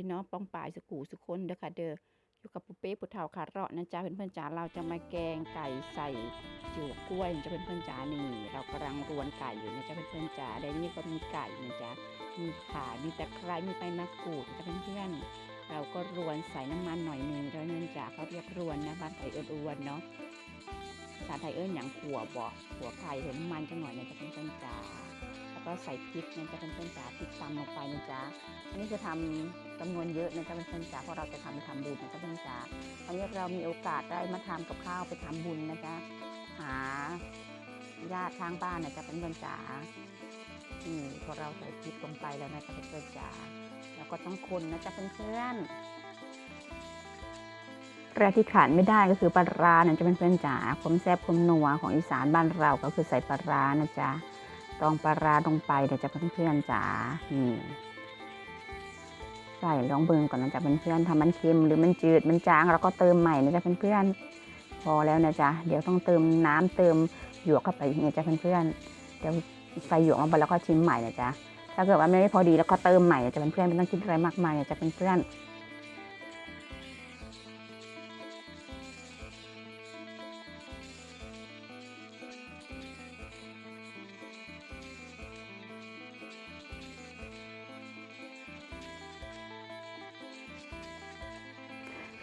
พี่น้องป้องป่ายสกูสุคนเด้อค่ะเด้ออยู่กับปุเป้ปุเฒ่าขาเราะนะจ๊ะเพื่อนๆจ๋าเราจะมาแกงไก่ใส่จูกกล้วยนะจ๊ะเพื่อนๆจ๋านี่เรากำลังรวนไก่อยู่นะจ๊ะเพื่อนๆจ๋าในนี้ก็มีไก่นะจ๊ะมีขามีตะไคร้มีใบมะกรูดนะจ๊ะเพื่อนๆเราก็รวนใส่น้ำมันหน่อยหนึงแล้วเพื่อนๆจ๋าเขาเรียกรวนนะบ้านไทยเอิ้นอวนเนาะภาษาไทยเอิ้นอย่างขัวบอกขัวไข่เห็นน้ำมันจังหน่อยนะจ๊ะเพื่อนๆจ๋า ก็ใส่พริกนะจ๊ะเพื่อนๆจ๋าพริกตำลงไปนะจ๊ะอันนี้จะทำจำนวนเยอะนะจ๊ะเพื่อนๆจ๋าเพราะเราจะทำไปทำบุญนะจ๊ะเพื่อนๆจ๋าวันนี้เรามีโอกาสได้มาทำกับข้าวไปทำบุญนะจ๊ะหาญาติทางบ้านนะจ๊ะเพื่อนๆจ๋านี่พอเราใส่พริกลงไปแล้วนะจ๊ะเพื่อนๆจ๋าแล้วก็ต้องคนนะจ๊ะเพื่อนๆแรกที่ขาดไม่ได้ก็คือปลาร้านะจ๊ะเพื่อนๆจ๋าความแซ่บความนัวของอีสานบ้านเราก็คือใส่ปลาร้านะจ๊ะ ตองปลาร้าลงไปนะจ๊ะเพื่อนๆจ๋านี่ใส่ลองเบิ่งก่อนนะจ๊ะเพื่อนๆถ้ามันเค็มหรือมันจืดมันจางเราก็เติมใหม่นะจ๊ะเพื่อนๆพอแล้วนะจ๊ะเดี๋ยวต้องเติมน้ำเติมหยวกเข้าไปนะจ๊ะเพื่อนๆเดี๋ยวใส่หยวกลงไปแล้วก็ชิมใหม่นะจ๊ะถ้าเกิดว่าไม่พอดีแล้วก็เติมใหม่นะจ๊ะเพื่อนๆไม่ต้องคิดอะไรมากมายนะจ๊ะเพื่อนๆ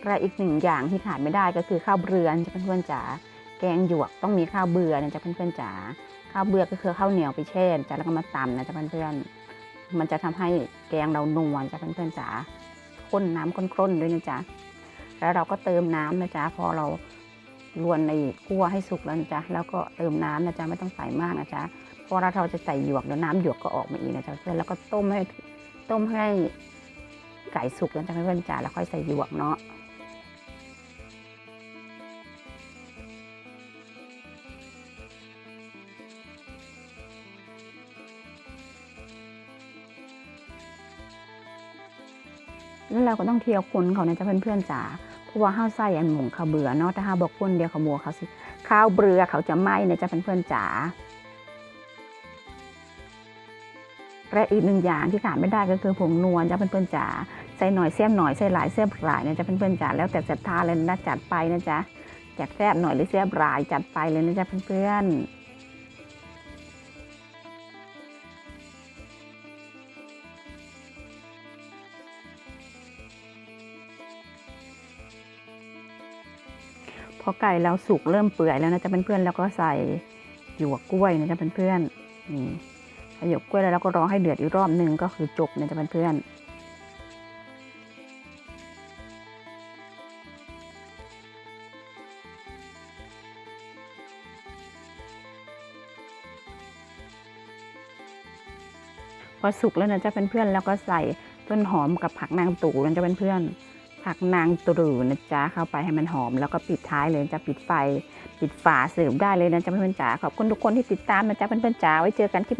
และอีกหนึ่งอย่างที่ขาดไม่ได้ก็คือข้าวเบือนะจ๊ะเพื่อนๆจ๋าแกงหยวกต้องมีข้าวเบือนะจ๊ะเพื่อนๆจ๋าข้าวเบือก็คือข้าวเหนียวไปแช่นะจ๊ะแล้วก็มาตำนะจ๊ะเพื่อนๆมันจะทำให้แกงเรานัวจ้ะเพื่อนๆจ๋าข้นน้ำข้นๆด้วยนะจ๊ะแล้วเราก็เติมน้ำนะจ๊ะพอเราลวนในคั่วให้สุกแล้วนะจ๊ะแล้วก็เติมน้ำนะจ๊ะไม่ต้องใส่มากนะจ๊ะเพราะเราเราจะใส่หยวกเดี๋ยวน้ำหยวกก็ออกมาอีกนะจ๊ะเพื่อนแล้วก็ต้มให้ต้มให้ไก่สุกแล้วจ้ะเพื่อนๆจ๋าแล้วค่อยใส่หยวกเนาะ แล้วเราก็ต้องเที่ยวคนเขานะจ๊ะเพื่อนๆจ๋าเพราะว่าข้าวไส้อันหมงข้าวเบื่อเนาะถ้าห้าบอกคนเดียวขามัวเขาสิข้าวเบื่อเขาจะไหม้นะจ๊ะเพื่อนๆจ๋าและอีกหนึ่งอย่างที่ขาดไม่ได้ก็คือผงนวลจ้ะเพื่อนๆจ๋าใส่หน่อยเสียบหน่อยใส่หลายเสียบหลายนะจ๊ะเพื่อนๆจ๋าแล้วแต่ศรัทธาเลยนะจัดไปนะจ๊ะอยากแซ่บหน่อยหรือแซ่บหลายจัดไปเลยนะจ๊ะเพื่อนๆ พอไก่เราสุกเริ่มเปื่อยแล้วนะจ๊ะเพื่อนๆแล้วก็ใส่หยวกกล้วยนะจ๊ะเพื่อนๆนี่ใส่หยวกกล้วยแล้วเราก็รอให้เดือดอีกรอบหนึ่งก็คือจบนะจ๊ะเพื่อนๆพอสุกแล้วนะจ๊ะเพื่อนๆแล้วก็ใส่ต้นหอมกับผักนางตู่นะจ๊ะเพื่อนๆ ผักนางตรูนะจ๊ะเข้าไปให้มันหอม แล้วก็ปิดท้ายเลยจะปิดไฟ ปิดฝาเสิร์ฟได้เลยนะจ๊ะเพื่อนๆจ๋าขอบคุณทุกคนที่ติดตามนะจ๊ะเพื่อนๆจ๋าไว้เจอกันคลิป